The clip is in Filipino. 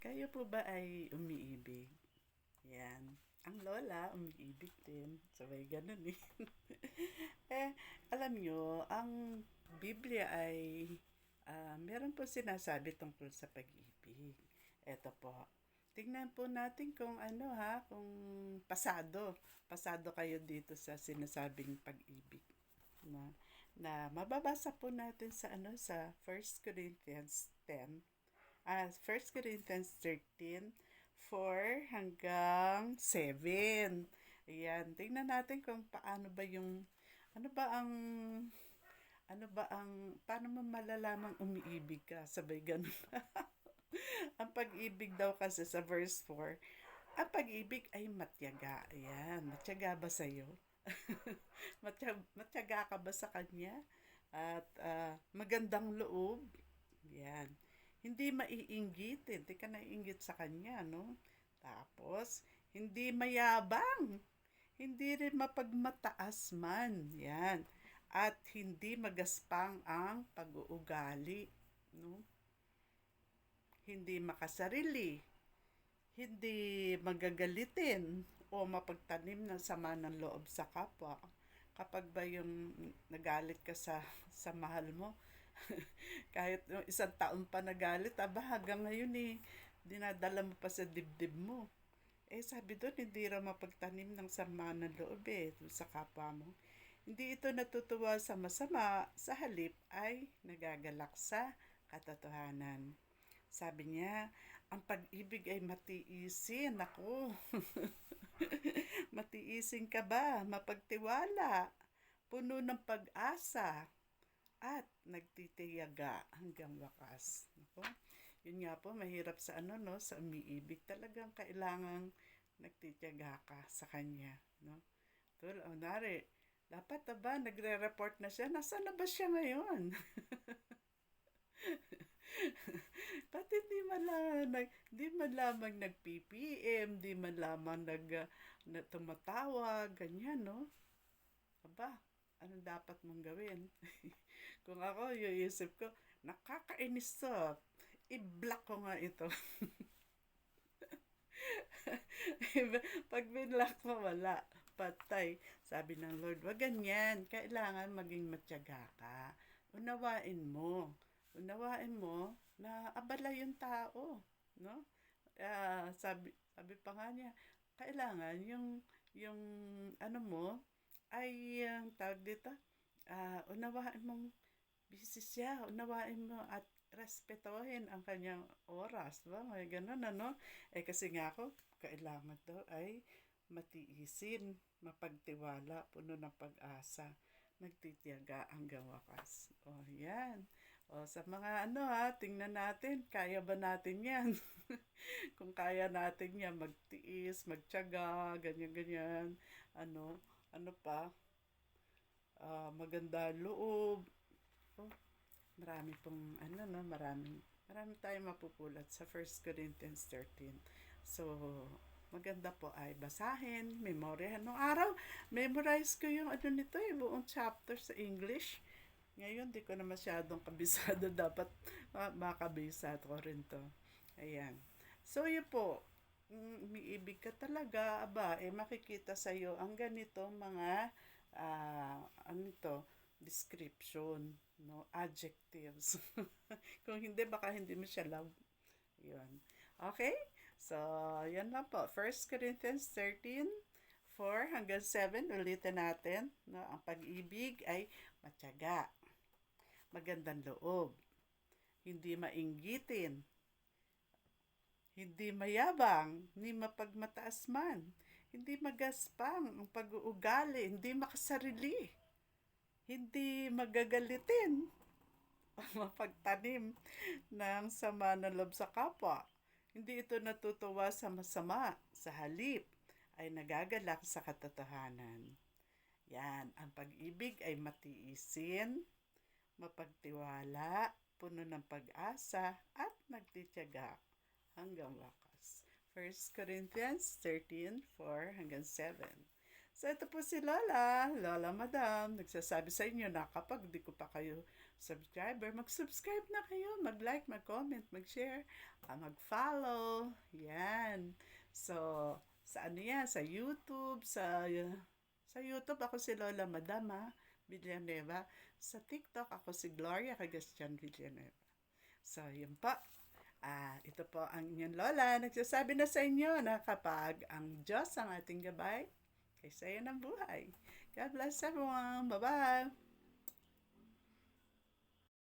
Kayo po ba ay umiibig? Yan. Ang lola, umiibig din. Sabay ganun eh. eh, alam nyo, ang Biblia ay ah, meron po sinasabi tungkol sa pag-ibig. Eto po. Tingnan po natin kung ano ha, kung pasado. Pasado kayo dito sa sinasabing pag-ibig. Na, na mababasa po natin sa ano sa 1 Corinthians 10 uh, 1 Corinthians 13, 4 hanggang 7. Ayan, tingnan natin kung paano ba yung, ano ba ang, ano ba ang, paano mo malalamang umiibig ka? Sabay ganun. ang pag-ibig daw kasi sa verse 4, ang pag-ibig ay matyaga. Ayan, matyaga ba sa'yo? matyaga, matyaga ka ba sa kanya? At uh, magandang loob? Yan hindi maiinggit, hindi ka naiinggit sa kanya, no? Tapos, hindi mayabang, hindi rin mapagmataas man, yan. At hindi magaspang ang pag-uugali, no? Hindi makasarili, hindi magagalitin o mapagtanim ng sama ng loob sa kapwa. Kapag ba yung nagalit ka sa, sa mahal mo, Kahit isang taon pa nagalit, aba hanggang ngayon eh, dinadala mo pa sa dibdib mo. Eh sabi doon, hindi raw mapagtanim ng sama ng loob eh, sa kapwa mo. Hindi ito natutuwa sa masama, sa halip ay nagagalak sa katotohanan. Sabi niya, ang pag-ibig ay matiisin. Ako, matiisin ka ba? Mapagtiwala. Puno ng pag-asa at nagtitiyaga hanggang wakas. Nako, yun nga po, mahirap sa ano, no, sa umiibig. Talagang kailangang nagtitiyaga ka sa kanya, no. Tul, oh, nari, dapat ba, nagre-report na siya, nasaan na ba siya ngayon? Pati di man lang, nag, di man lamang nag-PPM, di man lamang nag, uh, na tumatawag, ganyan, no? Aba, anong dapat mong gawin? Kung ako, iisip ko, nakakainis to. I-block ko nga ito. Pag binlock mo, wala. Patay. Sabi ng Lord, wag ganyan. Kailangan maging matyaga ka. Unawain mo. Unawain mo na abala yung tao. No? Uh, sabi, sabi pa nga niya, kailangan yung, yung ano mo, ay ang uh, tawag dito, uh, unawain mong busy siya, unawain mo at respetuhin ang kanyang oras. Ba? May ganun, ano? Eh, kasi nga ako, kailangan daw ay matiisin, mapagtiwala, puno ng pag-asa, nagtitiyaga hanggang wakas. O, yan. O, sa mga ano ha, tingnan natin, kaya ba natin yan? Kung kaya natin yan, magtiis, magtiyaga, ganyan-ganyan, ano, ano pa, uh, maganda loob. Oh, marami pong, ano no, marami, marami tayong mapupulot sa 1 Corinthians 13. So, maganda po ay basahin, memoryahan. Nung araw, memorize ko yung ano nito eh, buong chapter sa English. Ngayon, di ko na masyadong kabisado. Dapat makabisa ko rin to. Ayan. So, yun po umiibig ka talaga, aba, eh makikita sa iyo ang ganito mga uh, ano to, description, no, adjectives. Kung hindi baka hindi mo siya love. 'Yun. Okay? So, yan lang po. 1 Corinthians 13 4 hanggang 7 ulitin natin, no, ang pag-ibig ay matyaga, magandang loob, hindi mainggitin, hindi mayabang, ni mapagmataas man. Hindi magaspang ang pag-uugali, hindi makasarili. Hindi magagalitin mapagtanim ng sama ng loob sa kapwa. Hindi ito natutuwa sa masama, sa halip ay nagagalak sa katotohanan. Yan, ang pag-ibig ay matiisin, mapagtiwala, puno ng pag-asa at nagtitiyaga hanggang wakas. 1 Corinthians 13, 4 hanggang 7. So ito po si Lola, Lola Madam, nagsasabi sa inyo na kapag di ko pa kayo subscriber, mag-subscribe na kayo, mag-like, mag-comment, mag-share, ah, mag-follow. Yan. So, sa ano yan? Sa YouTube, sa sa YouTube ako si Lola Madama Villanueva. Sa TikTok ako si Gloria Cagastian Villanueva. So, yun po. Ah, ito po ang inyong Lola. Nagsasabi na sa inyo na kapag ang Diyos ang ating gabay, kaysa yan ang buhay. God bless everyone. Bye-bye.